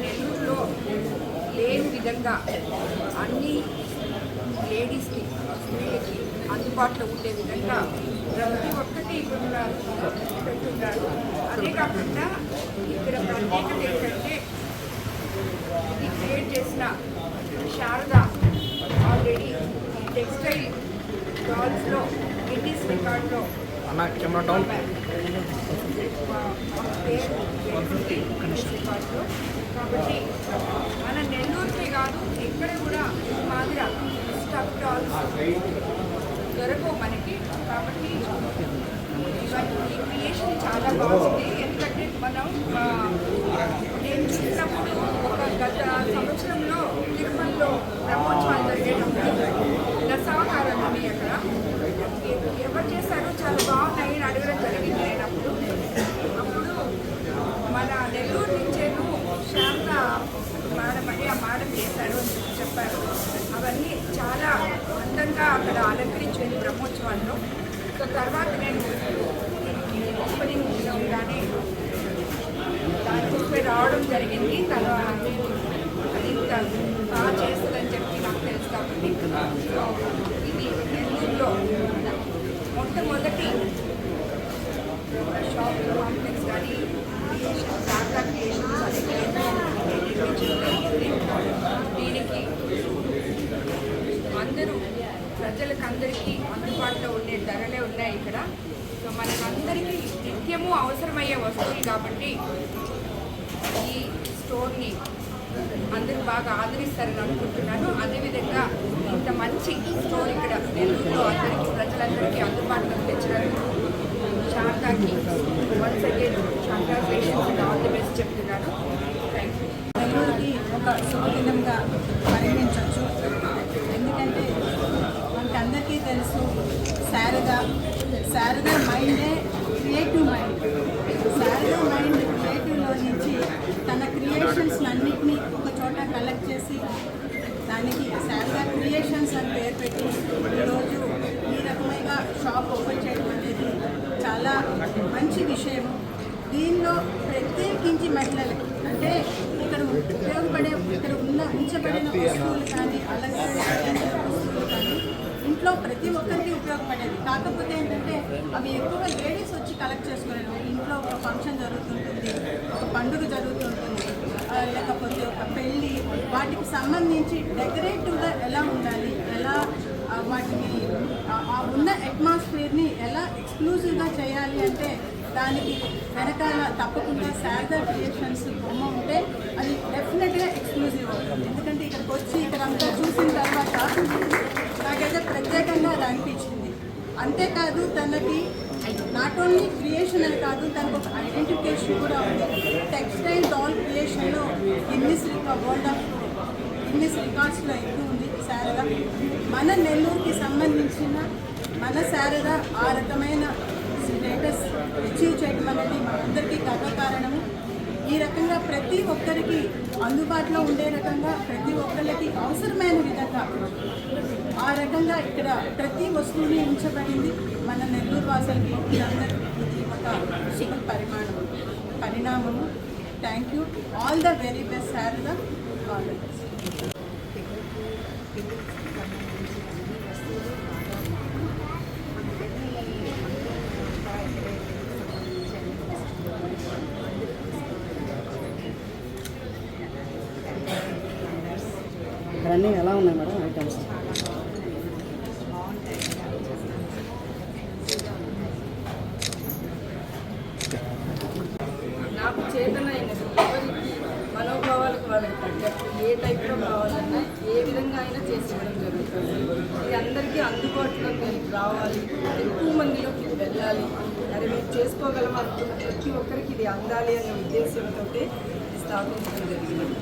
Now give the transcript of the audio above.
నెల్లూరులో లేని విధంగా అన్ని లేడీస్కి స్త్రీలకి అందుబాటులో ఉండే విధంగా ప్రతి ఒక్కటి పెట్టున్నారు అదే కాకుండా ఇక్కడ ప్రత్యేకత ఏంటంటే ఇది క్రియేట్ చేసిన శారద ఆల్రెడీ టెక్స్టైల్ డాల్స్లో గిన్నీస్ రికార్డులో అన్న కెమెరా డౌన్. కాబట్టి మన నెల్లూరుకే కాదు ఎక్కడ కూడా మాదిర స్టఫ్ డాల్స్ దొరకవు మనకి కాబట్టి ఈ క్రియేషన్ చాలా బాగుంది ఎందుకంటే మనం నేను చూసినప్పుడు ఒక గత సంవత్సరం తిరుమలలో బ్రహ్మోత్సవాలు జరిగేటప్పుడు దశావతారాలు ఉన్నాయి అక్కడ ఎ- ఎవరు చేశారో చాలా బాగున్నాయి అని అడగడం జరిగింది నేను అప్పుడు అప్పుడు మన నెల్లూరు నుంచేను శాంత మేడం అని ఆ మేడం చేశారు అని చెప్పి చెప్పారు. అవన్నీ చాలా అందంగా అక్కడ అలంకరించింది బ్రహ్మోత్సవాల్లో. సో తర్వాత నేను ఓపెనింగ్ ఉండగానే దాని చూపి రావడం జరిగింది. తర్వాత అది బాగా చేస్తుందని చెప్పి నాకు తెలుసు కాబట్టి సో ఇది నెల్లూరులో మొట్టమొదటి షాపింగ్ కాంప్లెక్స్ కానీ శారదా క్రియేషన్స్ అనేది నిర్మించడం జరిగింది దీనికి అందరూ ప్రజలకందరికీ అందుబాటులో ఉండే ధరలే ఉన్నాయి ఇక్కడ. సో మనకందరికీ నిత్యము అవసరమయ్యే వస్తువులు కాబట్టి ఈ స్టోర్ని అందరూ బాగా ఆదరిస్తారని అనుకుంటున్నాను. అదేవిధంగా ఇంత మంచి స్టోర్ ఇక్కడ నెల్లూరులో అందరికీ ప్రజలందరికీ అందుబాటులో తెచ్చినందుకు శాంతాకి once again Sharada all the best చెప్తున్నాను. థ్యాంక్ యూ నెల్లూరుకి ఒక శుభదినంగా పరిగణించవచ్చు ఎందుకంటే మనకి అందరికీ తెలుసు శారద శారద మైండే క్రియేటివ్ మైండ్. శారద మైండ్ క్రియేటివ్లో నుంచి తన క్రియేషన్స్ అన్నిటినీ ఒక చోట కలెక్ట్ చేసి దానికి శారద క్రియేషన్స్ అని పేరు పెట్టి ఈరోజు ఈ రకమైన షాప్ ఓపెన్ చేయడం అనేది చాలా మంచి విషయం. దీనిలో ప్రత్యేకించి మహిళలకి అంటే ఇక్కడ ఉపయోగపడే ఇక్కడ ఉన్న ఉంచబడిన వస్తువులు కానీ అలంకరించబడిన ఇంట్లో ప్రతి ఒక్కరికి ఉపయోగపడేది. కాకపోతే ఏంటంటే అవి ఎక్కువగా లేడీస్ వచ్చి కలెక్ట్ చేసుకునేది ఇంట్లో ఒక ఫంక్షన్ జరుగుతుంటుంది ఒక పండుగ జరుగుతుంటుంది లేకపోతే ఒక పెళ్ళి వాటికి సంబంధించి డెకరేటివ్గా ఎలా ఉండాలి ఎలా వాటిని ఆ ఉన్న అట్మాస్ఫియర్ని ఎలా ఎక్స్క్లూజివ్గా చేయాలి అంటే దానికి వెనకాల తప్పకుండా శారదా క్రియేషన్స్ బొమ్మ ఉంటే అది డెఫినెట్గా ఎక్స్క్లూజివ్ అవుతుంది. ఎందుకంటే ఇక్కడికి వచ్చి ఇక్కడ అంతా చూసిన తర్వాత నాకైతే ప్రత్యేకంగా అది అనిపించింది. అంతేకాదు తనకి నాట్ ఓన్లీ క్రియేషన్ అని కాదు తనకు ఒక ఐడెంటిఫికేషన్ కూడా ఉంది. టెక్స్టైల్ డాల్ క్రియేషన్లో గిన్నిస్ వరల్డ్ ఆఫ్ గిన్నిస్ రికార్డ్స్లో ఎక్కువ ఉంది శారద. మన నెల్లూరుకి సంబంధించిన మన శారద ఆ రకమైన స్టేటస్ అచీవ్ చేయడం అనేది మనందరికీ గర్వకారణము ఈ రకంగా ప్రతి ఒక్కరికి అందుబాటులో ఉండే రకంగా ప్రతి ఒక్కరికి అవసరమైన విధంగా ఆ రకంగా ఇక్కడ ప్రతి వస్తువుని ఉంచబడింది మన నెల్లూరు వాసులకి. ఇది ఒక శుభ పరిమాణం పరిణామము. Thank you all the very best Sharada all the best ఇవన్నీ ఎలా ఉన్నాయి మేడం ఐటమ్స్? నాకు చేతనైనది ఎవరికి మనోభావాలకు వాళ్ళకి తగ్గట్టు ఏ టైప్లో కావాలన్నా ఏ విధంగా అయినా చేసి ఇవ్వడం జరుగుతుంది. ఇది అందరికీ అందుబాటులో అందుబాటులోకి రావాలి. ఎక్కువ మందిలోకి ఇది వెళ్ళాలి. మరి మీరు చేసుకోగలం అనుకున్న ప్రతి ఒక్కరికి ఇది అందాలి అనే ఉద్దేశంతో స్థాపించడం జరిగింది.